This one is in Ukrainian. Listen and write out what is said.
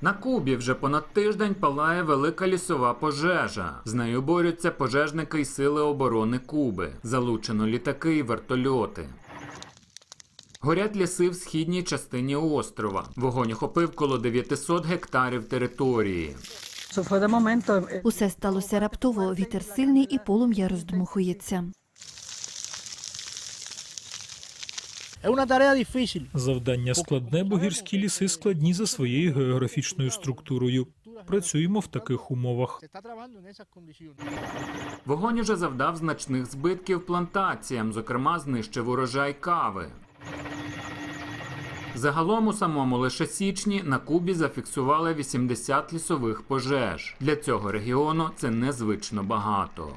На Кубі вже понад тиждень палає велика лісова пожежа. З нею борються пожежники й сили оборони Куби. Залучено літаки і вертольоти. Горять ліси в східній частині острова. Вогонь охопив коло 900 гектарів території. Усе сталося раптово. Вітер сильний і полум'я роздмухується. Завдання складне, бо гірські ліси складні за своєю географічною структурою. Працюємо в таких умовах. Вогонь уже завдав значних збитків плантаціям, зокрема знищив урожай кави. Загалом у самому лише січні на Кубі зафіксували 80 лісових пожеж. Для цього регіону це незвично багато.